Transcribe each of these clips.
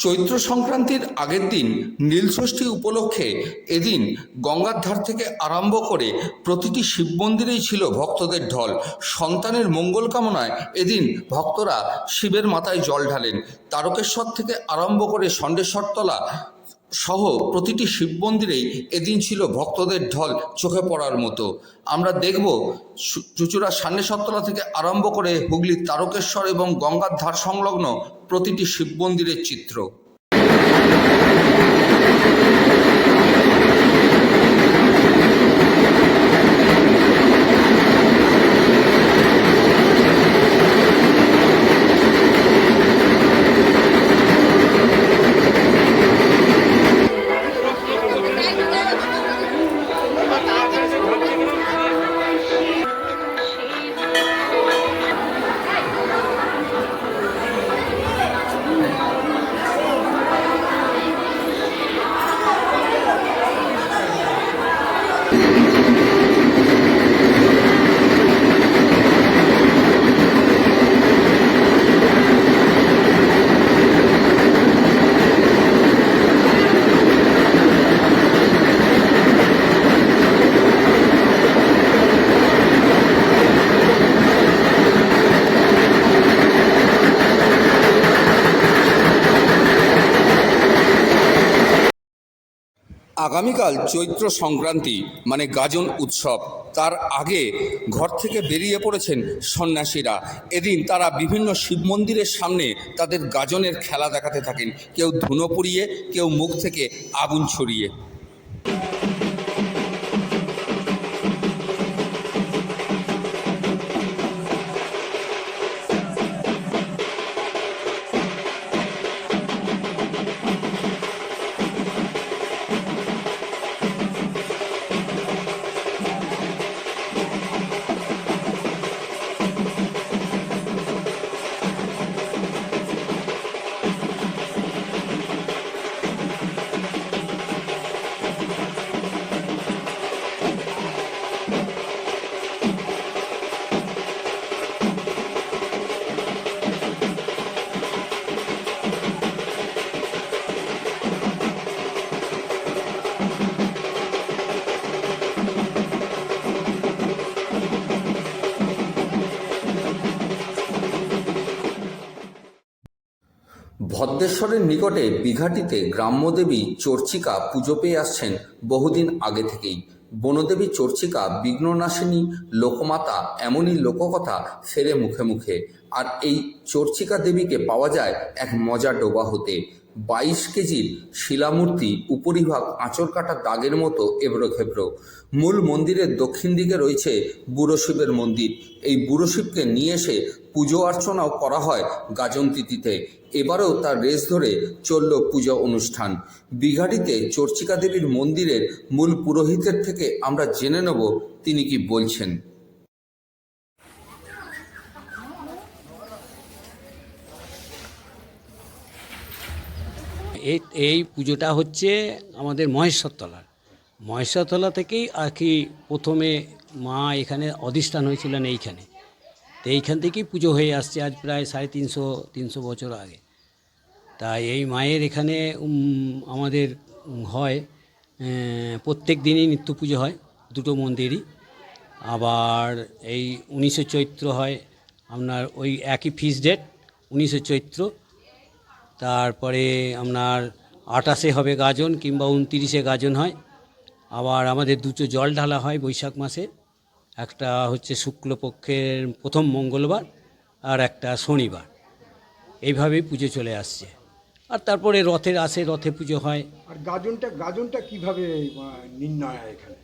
চৈত্র সংক্রান্তির আগের দিন নীলষষ্ঠী উপলক্ষে এদিন গঙ্গার ধার থেকে আরম্ভ করে প্রতিটি শিব মন্দিরেই ছিল ভক্তদের ঢল। সন্তানের মঙ্গল কামনায় এদিন ভক্তরা শিবের মাথায় জল ঢালেন। তারকেশ্বর থেকে আরম্ভ করে ষণ্ডেশ্বরতলা সহ প্রতিটি শিব মন্দিরেই এদিন ছিল ভক্তদের ঢল চোখে পড়ার মতো। আমরা দেখব চুচুড়া সান্নেশ্বরতলা থেকে আরম্ভ করে হুগলির তারকেশ্বর এবং গঙ্গার ধার সংলগ্ন প্রতিটি শিব মন্দিরের চিত্র। আগামীকাল চৈত্র সংক্রান্তি মানে গাজন উৎসব। তার আগে ঘর থেকে বেরিয়ে পড়েছেন সন্ন্যাসীরা। এদিন তারা বিভিন্ন শিব মন্দিরের সামনে তাদের গাজনের খেলা দেখাতে থাকেন। কেউ ধুনো পুড়িয়ে, কেউ মুখ থেকে আগুন ছড়িয়ে। ভদ্রেশ্বরের নিকটে বিঘাটিতে গ্রাম্যদেবী চর্চিকা পুজো পেয়ে আসছেন বহুদিন আগে থেকেই। বনদেবী চর্চিকা বিঘ্ননাশিনী, লোকমাতা এমনই লোককথা ফেরে মুখে মুখে। আর এই চর্চিকা দেবীকে পাওয়া যায় এক মজা ডোবা হতে। বাইশ কেজির শিলামূর্তি উপরিভাগ আঁচড় কাটা দাগের মতো এবড়ো খেবড়ো। মূল মন্দিরের দক্ষিণ দিকে রয়েছে বুড়ো শিবের মন্দির। এই বুড়ো শিবকে নিয়ে এসে পুজো অর্চনাও করা হয় গাজন তিথিতে এবারেও তার রেস ধরে চলল পূজা অনুষ্ঠান। বিঘাটিতে চর্চিকা দেবীর মন্দিরের মূল পুরোহিতের থেকে আমরা জেনে নেব তিনি কি বলছেন। এই এই পুজোটা হচ্ছে আমাদের মহেশ্বরতলার। মহেশ্বরতলা থেকেই আর কি প্রথমে মা এখানে অধিষ্ঠান হয়েছিলেন এইখানে। তো এইখান থেকেই পুজো হয়ে আসছে আজ প্রায় সাড়ে তিনশো তিনশো বছর আগে। তাই এই মায়ের এখানে আমাদের হয় প্রত্যেক দিনই নিত্য পুজো হয়, দুটো মন্দিরই। আবার এই উনিশে চৈত্র হয়, আপনার ওই একই ফিস ডেট উনিশে চৈত্র। তারপরে আপনার আটাশে হবে গাজন কিংবা উনতিরিশে গাজন হয়। আবার আমাদের দুটো জল ঢালা হয় বৈশাখ মাসে। একটা হচ্ছে শুক্লপক্ষের প্রথম মঙ্গলবার আর একটা শনিবার। এইভাবেই পুজো চলে আসছে। আর তারপরে রথের আসে রথে পুজো হয়। আর গাজনটা গাজনটা কীভাবে নির্ণয় হয় এখানে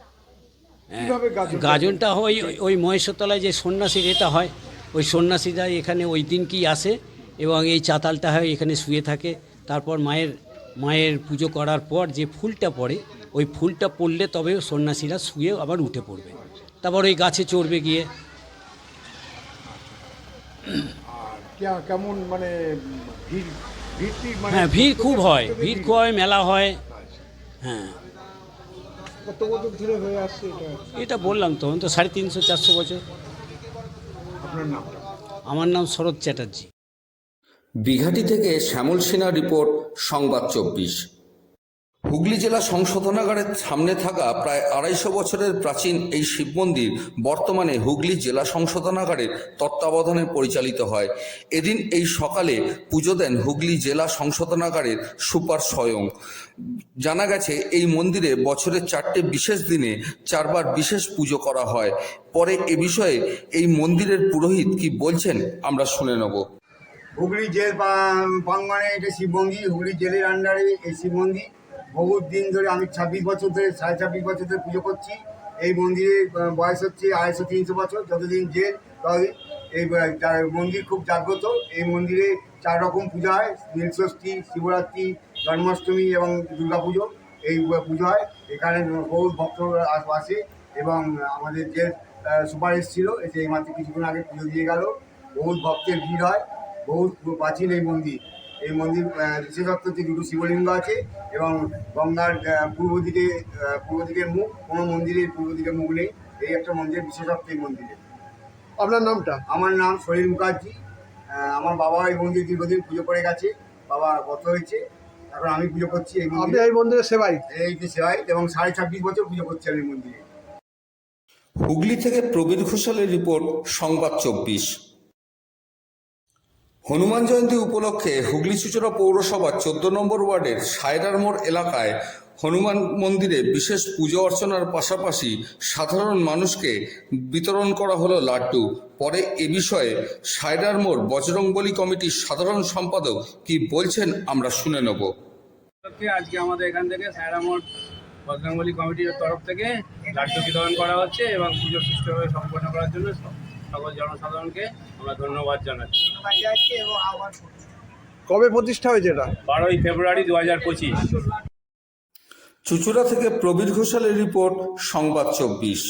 কীভাবে গাজনটা হয়? ওই- ওই মহেশ্বরতলায় যে সন্ন্যাসীর এটা হয়। ওই সন্ন্যাসীরা এখানে ওই দিন কি আসে। এবং এই চাতালটা হয় এখানে শুয়ে থাকে। তারপর মায়ের মায়ের পুজো করার পর যে ফুলটা পড়ে ওই ফুলটা পড়লে তবে সন্ন্যাসীরা শুয়ে আবার উঠে পড়বে। তারপর ওই গাছে চড়বে গিয়ে। কেমন মানে ভিড় মানে হ্যাঁ ভিড় খুব হয়। ভিড় খুব হয় মেলা হয়। হ্যাঁ। এটা? বললাম তখন তো সাড়ে তিনশো চারশো বছর। আমার নাম শরৎ চ্যাটার্জি। বিঘাটি থেকে শ্যামল সিনহা রিপোর্ট, সংবাদ চব্বিশ। হুগলি জেলা সংশোধনাগারের সামনে থাকা প্রায় আড়াইশো বছরের প্রাচীন এই শিব মন্দির বর্তমানে হুগলি জেলা সংশোধনাগারের তত্ত্বাবধানে পরিচালিত হয়। এদিন এই সকালে পুজো দেন হুগলি জেলা সংশোধনাগারের সুপার স্বয়ং। জানা গেছে, এই মন্দিরে বছরের চারটে বিশেষ দিনে চারবার বিশেষ পুজো করা হয়। পরে এ বিষয়ে এই মন্দিরের পুরোহিত কি বলছেন আমরা শুনে নেব। হুগলি জেল পা- প্রাঙ্গণে এটা শিব মন্দির হুগলি জেলের আন্ডারে এই শিব মন্দির বহুত দিন ধরে আমি ছাব্বিশ বছর ধরে সাড়ে ছাব্বিশ বছর ধরে পুজো করছি। এই মন্দিরের বয়স হচ্ছে আড়াইশো তিনশো বছর যতদিন জেল ততদিন এই মন্দির খুব জাগ্রত। এই মন্দিরে চার রকম পূজা হয় নীলষষ্ঠী শিবরাত্রি জন্মাষ্টমী এবং দুর্গা পুজো এই পুজো হয়। এখানে বহুত ভক্তরা আস- এবং আমাদের যে আহ, সুপার এসেছিল। এসে এই মাত্র কিছুক্ষণ আগে পুজো দিয়ে গেল। বহুত ভক্তের ভিড় হয়। বহুত প্রাচীন এই মন্দির। এই মন্দির বিশেষত্ব হচ্ছে দুটো শিবলিঙ্গ আছে এবং গঙ্গার পূর্ব দিকে পূর্ব দিকের মুখ কোনো মন্দিরের পূর্ব দিকের মুখ নেই। এই একটা মন্দিরের বিশেষত্ব এই মন্দিরে। আপনার নামটা? আমার নাম সলিল মুখার্জি। আমার বাবা এই মন্দির দীর্ঘদিন পুজো করে গেছে বাবা গত হয়েছে। এখন আমি পুজো করছি এই আপনি মন্দিরে এই মন্দিরের সেবাই? এই যে সেবাই এবং সাড়ে ছাব্বিশ বছর পুজো করছি আমি এই মন্দিরে। হুগলি থেকে প্রবীর ঘোষালের রিপোর্ট সংবাদ চব্বিশ। হনুমান জয়ন্তী উপলক্ষে হুগলি চুচড়া পৌরসভা চোদ্দ নম্বর ওয়ার্ডের সায়রার মোড় এলাকায় হনুমান মন্দিরে বিশেষ পুজো অর্চনার পাশাপাশি সাধারণ মানুষকে বিতরণ করা হলো লাড্ডু। পরে এ বিষয়ে সায়রার মোড় বজরংবলী কমিটির সাধারণ সম্পাদক কি বলছেন আমরা শুনে নেব। আজকে আমাদের এখান থেকে সায়রামোড় বজরংবলী কমিটির তরফ থেকে লাড্ডু বিতরণ করা হচ্ছে এবং পুজো সুষ্ঠুভাবে সম্পন্ন করার জন্য সকল জনসাধারণকে আমরা ধন্যবাদ জানাচ্ছি। কবে প্রতিষ্ঠা হয়েছে এটা? বারোই ফেব্রুয়ারি দু হাজার পঁচিশ। চুচুড়া থেকে প্রবীর ঘোষালের রিপোর্ট সংবাদ চব্বিশ।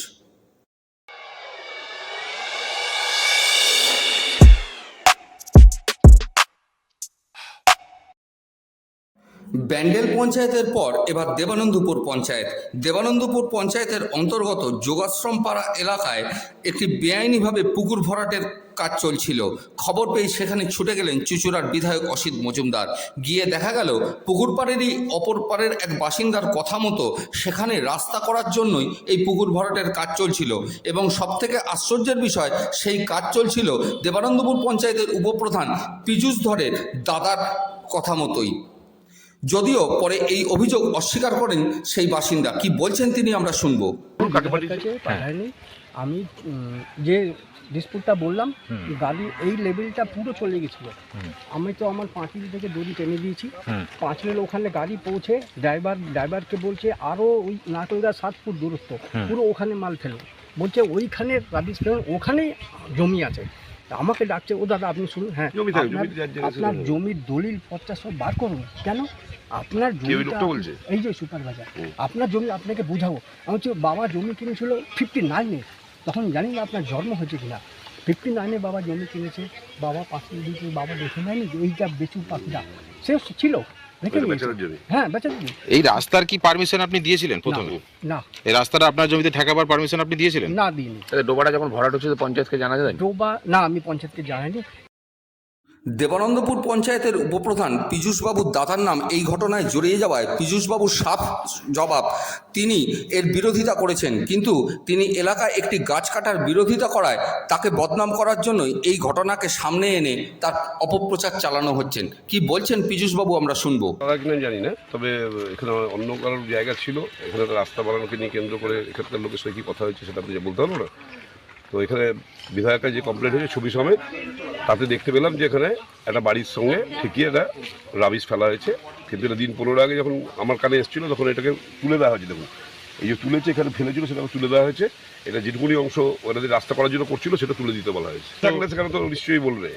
ব্যান্ডেল পঞ্চায়েতের পর এবার দেবানন্দপুর পঞ্চায়েত। দেবানন্দপুর পঞ্চায়েতের অন্তর্গত যোগাশ্রম পাড়া এলাকায় একটি বেআইনিভাবে পুকুর ভরাটের কাজ চলছিল। খবর পেয়ে সেখানে ছুটে গেলেন চুচুড়ার বিধায়ক অসিত মজুমদার। গিয়ে দেখা গেল, পুকুর পাড়েরই অপর পাড়ের এক বাসিন্দার কথা মতো সেখানে রাস্তা করার জন্যই এই পুকুর ভরাটের কাজ চলছিল এবং সবথেকে আশ্চর্যের বিষয়, সেই কাজ চলছিল দেবানন্দপুর পঞ্চায়েতের উপপ্রধান পীযূষ ধরের দাদার কথা মতোই। যদিও পরে এই অভিযোগ অস্বীকার করেন সেই বাসিন্দা। কি বলছেন তিনি আমরা শুনব। পাঠায়নি? আমি যে ডিসপুটটা বললাম গাড়ি এই লেভেলটা পুরো চলে গেছিল। আমি তো আমার পাঁচিল থেকে দড়ি টেনে দিয়েছি। পাঁচিলের ওখানে গাড়ি পৌঁছে ড্রাইভার ড্রাইভারকে বলছে আরও ওই নাটলদা সাত ফুট দূরত্ব। পুরো ওখানে মাল ফেলো। বলছে ওইখানে রাবিশ ফেলো ওখানেই জমি আছে। আমাকে ডাকছে ও দাদা আপনি শুনুন হ্যাঁ আপনার- জমির দলিল পত্রা সব বার করুন। কেন? আপনার এই যে সুপারভাইজার আপনার জমি আপনাকে বুঝাবো। আমি হচ্ছে বাবা জমি কিনেছিল ফিফটি নাইনে। তখন জানি না আপনার জন্ম হয়েছে কিনা। ফিফটি নাইনে বাবা জমি কিনেছে বাবা পাশে দিয়েছে বাবা দেখে নেয়নি যে এইটা বেচুর পাখিটা। সে ছিল। হ্যাঁ এই রাস্তার কি পারমিশন আপনি দিয়েছিলেন প্রথমে? না। এই রাস্তাটা আপনার জমিতে ঠেকাবার পারমিশন আপনি দিয়েছিলেন? না দিইনি। ডোবাটা যখন ভরাট হচ্ছে তো পঞ্চায়েতকে জানা যায় ডোবা না আমি পঞ্চায়েতকে জানাইনি। দেবানন্দপুর পঞ্চায়েতের উপপ্রধান পীযূষবাবুর দাদার নাম এই ঘটনায় জড়িয়ে যাওয়ায় পীযূষবাবুর সাফ জবাব তিনি এর বিরোধিতা করেছেন। কিন্তু তিনি এলাকায় একটি গাছ কাটার বিরোধিতা করায় তাকে বদনাম করার জন্যই এই ঘটনাকে সামনে এনে তার অপপ্রচার চালানো হচ্ছেন। কি বলছেন পীযূষবাবু আমরা শুনব। তারা জানি না, তবে এখানে অন্য কারোর জায়গা ছিল। এখানে রাস্তা বানানোকে নিয়ে কেন্দ্র করে এখানকার লোকের সঙ্গে কী কথা হয়েছে সেটা বলতে পারব না। তো এখানে বিধায়কের যে কমপ্লেন হয়েছে ছবি সমেত, তাতে দেখতে পেলাম যে এখানে একটা বাড়ির সঙ্গে ঠিকই এটা রাবিশ ফেলা হয়েছে। কিন্তু এটা দিন পনেরো আগে যখন আমার কানে এসেছিল, তখন এটাকে তুলে দেওয়া হয়েছে, দেখুন। এই যে তুলেছে এখানে ফেলেছিল সেটা তুলে দেওয়া হয়েছে। এটা যেটুকুনি অংশ ওনাদের রাস্তা করার জন্য করছিল সেটা তুলে দিতে বলা হয়েছে। থাকলে সেখানে তো নিশ্চয়ই বলবে।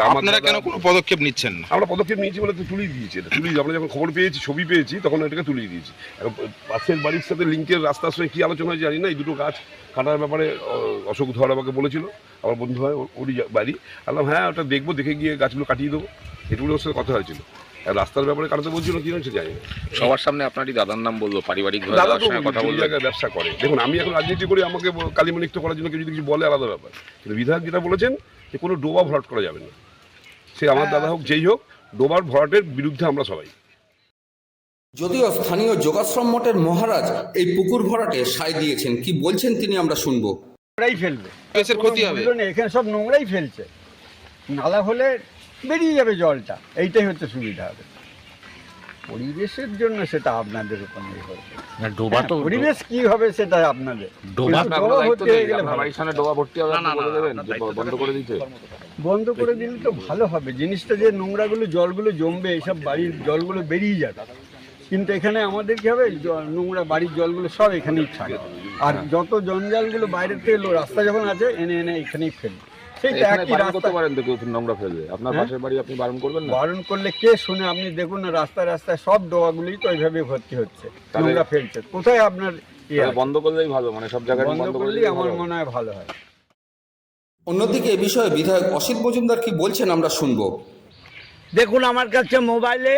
আপনারা কেন কোনো পদক্ষেপ নিচ্ছেন না? আমরা পদক্ষেপ নিয়েছি বলে তো তুলেই দিয়েছি। এটা তুলেই আমরা যখন খবর পেয়েছি ছবি পেয়েছি তখন এটাকে তুলেই দিয়েছি। এখন পাশের বাড়ির সাথে লিঙ্কের রাস্তার সঙ্গে কী আলোচনা হয় জানি না। এই দুটো গাছ কাটার ব্যাপারে অশোক ধর আমাকে বলেছিল। আমার বন্ধু হয় ওর- ওরই বাড়ি। বললাম হ্যাঁ ওটা দেখব দেখে গিয়ে গাছগুলো কাটিয়ে দেবো। এটুকুনি ওর সাথে কথা হয়েছিল। রাস্তার ব্যাপারে কাটাতে বলছিল কি হয়েছে জানি না। সবার সামনে আপনারই দাদার নাম বলল পারিবারিক দাদা তো কথা বলল। জায়গায় ব্যবসা করে। দেখুন আমি এখন রাজনীতি করি আমাকে কালিমালিপ্ত করার জন্য কেউ যদি কিছু বলে আলাদা ব্যাপার। কিন্তু বিধায়ক যেটা বলেছেন যে কোনো ডোবা ভরাট করা যাবে না। সে আমার দাদা হোক যেই হোক ডোবার ভরাটের বিরুদ্ধে আমরা সবাই। যদিও স্থানীয় যোগাশ্রম মঠের মহারাজ এই পুকুর ভরাটে সায় দিয়েছেন কি বলছেন তিনি আমরা শুনব? নোংরাই ফেলবে। ক্ষতি হবে। এখানে সব নোংরাই ফেলছে। নালা হলে বেরিয়ে যাবে জলটা এইটাই হচ্ছে সুবিধা হবে। পরিবেশের জন্য সেটা আপনাদের উপর নির্ভর করে। ডোবা তো পরিবেশ কি হবে সেটা আপনাদের। ডোবা কিন্তু আপনার ডোবা দায়িত্ব ভর্তি হয়ে গেলে বাড়ির সামনে ডোবা ভর্তি হবে আপনি বলে দেবেন? বন্ধ করে দিতে? বন্ধ করে দিলে তো ভালো হবে। জিনিসটা যে নোংরাগুলো জলগুলো জমবে এইসব বাড়ির জলগুলো বেরিয়ে যাবে। কিন্তু এখানে আমাদের কি হবে? নোংরা বাড়ির জলগুলো সব এখানেই থাকে। আর যত জঞ্জালগুলো বাইরের থেকে রাস্তা যখন আছে এনে এনে এখানেই ফেলবে। সেই একই রাস্তা। পারেন তো কেউ নোংরা ফেলবে। আপনার হ্যাঁ? পাশের বাড়ি আপনি বারণ করবেন না? বারণ করলে কে শুনে আপনি দেখুন না রাস্তায় রাস্তায় সব তো ওইভাবে ভর্তি হচ্ছে নোংরা ফেলছে। কোথায় আপনার ইয়ে? বন্ধ করলেই ভালো মানে সব জায়গায় বন্ধ বন্ধ করলেই আমার মনে হয় ভালো হয়। অন্যদিকে এ বিষয়ে বিধায়ক অসিত মজুমদার কি বলছেন আমরা শুনব। দেখুন আমার কাছে মোবাইলে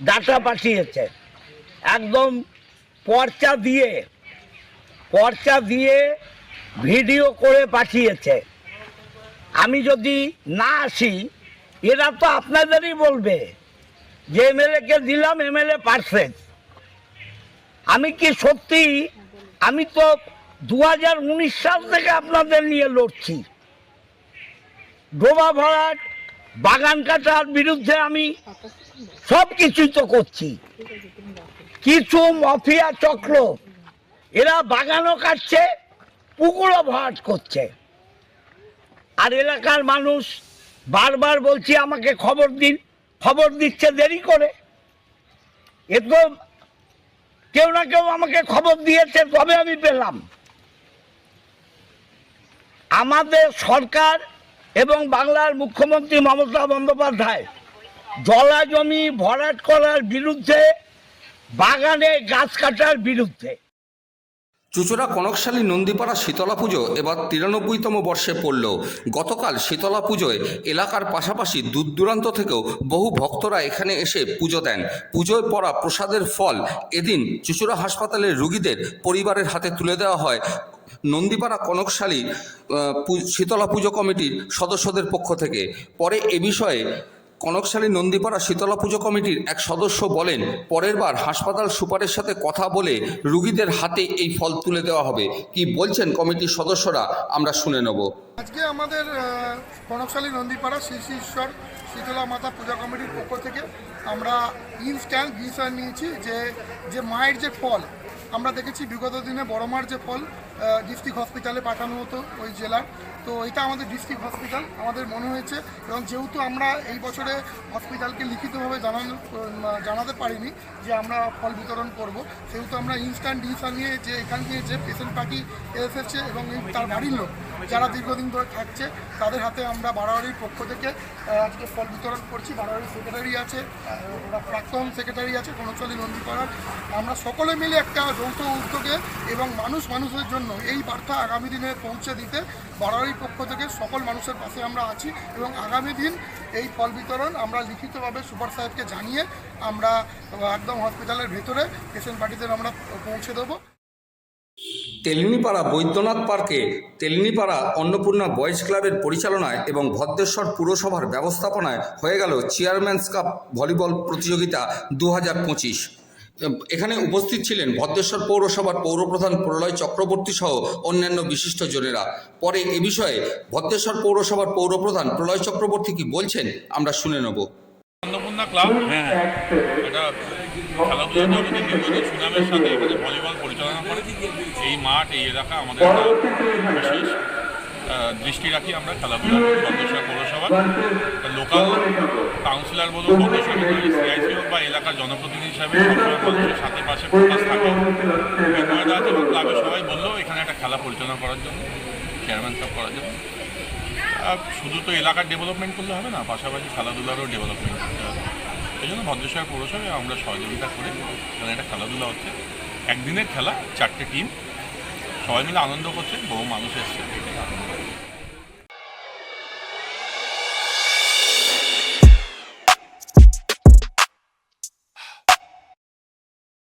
ডাটা পাঠিয়েছে। একদম পর্চা দিয়ে পর্চা দিয়ে ভিডিও করে পাঠিয়েছে। আমি যদি না আসি, এরা তো আপনাদেরই বলবে যে এমএলএকে দিলাম, এমএলএ পারফেক্ট। আমি কি সত্যি? আমি তো দু হাজার উনিশ সাল থেকে আপনাদের নিয়ে লড়ছি। ডোবা ভরাট, বাগান কাটার বিরুদ্ধে আমি সব কিছুই তো করছি। কিছু মফিয়া চক্র, এরা বাগানও কাটছে, পুকুরও ভরাট করছে। আর এলাকার মানুষ বারবার বলছি, আমাকে খবর দিন। খবর দিচ্ছে দেরি করে। এ তো কেউ না কেউ আমাকে খবর দিয়েছে, তবে আমি পেলাম। আমাদের সরকার এবং বাংলার মুখ্যমন্ত্রী মমতা বন্দ্যোপাধ্যায় জলা জমি ভরাট করার বিরুদ্ধে, বাগানে গাছ কাটার বিরুদ্ধে চুচুড়া কনকশালী নন্দীপাড়া শীতলা পুজো এবার তিরানব্বইতম বর্ষে পড়ল। গতকাল শীতলা পুজোয় এলাকার পাশাপাশি দূর দূরান্ত থেকেও বহু ভক্তরা এখানে এসে পুজো দেন। পুজোয় পড়া প্রসাদের ফল এদিন চুচুড়া হাসপাতালের রুগীদের পরিবারের হাতে তুলে দেওয়া হয়। নন্দীপাড়া কনকশালী শীতলা পুজো কমিটির সদস্যদের পক্ষ থেকে। পরে এ বিষয়ে কনকশালী নন্দীপাড়া শীতলা পুজো কমিটির এক সদস্য বলেন, পরের বার হাসপাতাল সুপারের সাথে কথা বলে রুগীদের হাতে এই ফল তুলে দেওয়া হবে। কি বলছেন কমিটির সদস্যরা? আমরা শুনে নেব। আজকে আমাদের কনকশালী নন্দীপাড়া শ্রী শ্রী ঈশ্বর শীতলা মাতা পূজা কমিটির পক্ষ থেকে আমরা ইনস্ট্যান্ট বিষয় নিয়েছি যে যে মায়ের যে ফল, আমরা দেখেছি বিগত দিনে বড় মার যে ফল ডিস্ট্রিক্ট হসপিটালে পাঠানো হতো ওই জেলার। তো এটা আমাদের ডিস্ট্রিক্ট হসপিটাল, আমাদের মনে হয়েছে। এবং যেহেতু আমরা এই বছরে হসপিটালকে লিখিতভাবে জানানো জানাতে পারিনি যে আমরা ফল বিতরণ করব, সেহেতু আমরা ইনস্ট্যান্ট ডিসিশন নিয়ে যে এখান থেকে যে পেশেন্ট পার্টি এসেছে এবং তার বাড়ির লোক যারা দীর্ঘদিন ধরে থাকছে, তাদের হাতে আমরা বাড়াবাড়ির পক্ষ থেকে আজকে ফল বিতরণ করছি। বাড়াবাড়ির সেক্রেটারি আছে ওরা প্রাক্তন সেক্রেটারি আছে কনকশালী নন্দীপাড়ার। আমরা সকলে মিলে একটা যৌথ উদ্যোগে এবং মানুষ মানুষের জন্য এই বার্তা আগামী দিনে পৌঁছে দিতে বাড়াবাড়ির পক্ষ থেকে সকল মানুষের পাশে আমরা আছি এবং আগামী দিন এই ফল বিতরণ আমরা লিখিতভাবে সুপার সাহেবকে জানিয়ে আমরা একদম হসপিটালের ভেতরে পেশেন্ট পার্টিদের আমরা পৌঁছে দেবো। তেলিনীপাড়া বৈদ্যনাথ পার্কে তেলিনীপাড়া অন্নপূর্ণা বয়েজ ক্লাবের পরিচালনায় এবং ভদ্রেশ্বর পুরসভার ব্যবস্থাপনায় হয়ে গেল চেয়ারম্যানস কাপ ভলিবল প্রতিযোগিতা দু হাজার পঁচিশ। এখানে উপস্থিত ছিলেন ভদ্রেশ্বর পৌরসভার পৌরপ্রধান প্রলয় চক্রবর্তী সহ অন্যান্য বিশিষ্ট জনেরা। পরে এ বিষয়ে ভদ্রেশ্বর পৌরসভার পৌরপ্রধান প্রলয় চক্রবর্তী কি বলছেন আমরা শুনে নেব। অন্নপূর্ণা ক্লাব হ্যাঁ। এটা খেলাধুলার জগতে দীর্ঘদিন সুনামের সাথে এখানে ভলিবল পরিচালনা করে এই মাঠ এই এলাকা আমাদের বিশেষ দৃষ্টি রাখি আমরা খেলাধুলা পৌরসভা লোকাল কাউন্সিলর বলুন বন্দেশ্বর সিআইসি হোক বা এলাকার জনপ্রতিনিধি হিসাবে মানুষের সাথে পাশে ফোকাস থাকে। এবং ক্লাবের সবাই বলল এখানে একটা খেলা পরিচালনা করার জন্য চেয়ারম্যান কাপ করার জন্য। শুধু তো এলাকার ডেভেলপমেন্ট করলে হবে না পাশাপাশি খেলাধুলারও ডেভেলপমেন্ট করতে হবে। এই জন্য ভদ্রেশ্বর পৌরসভায় আমরা সহযোগিতা করে এখানে একটা খেলাধুলা হচ্ছে। একদিনের খেলা চারটে টিম সবাই মিলে আনন্দ করছে বহু মানুষ এসছে।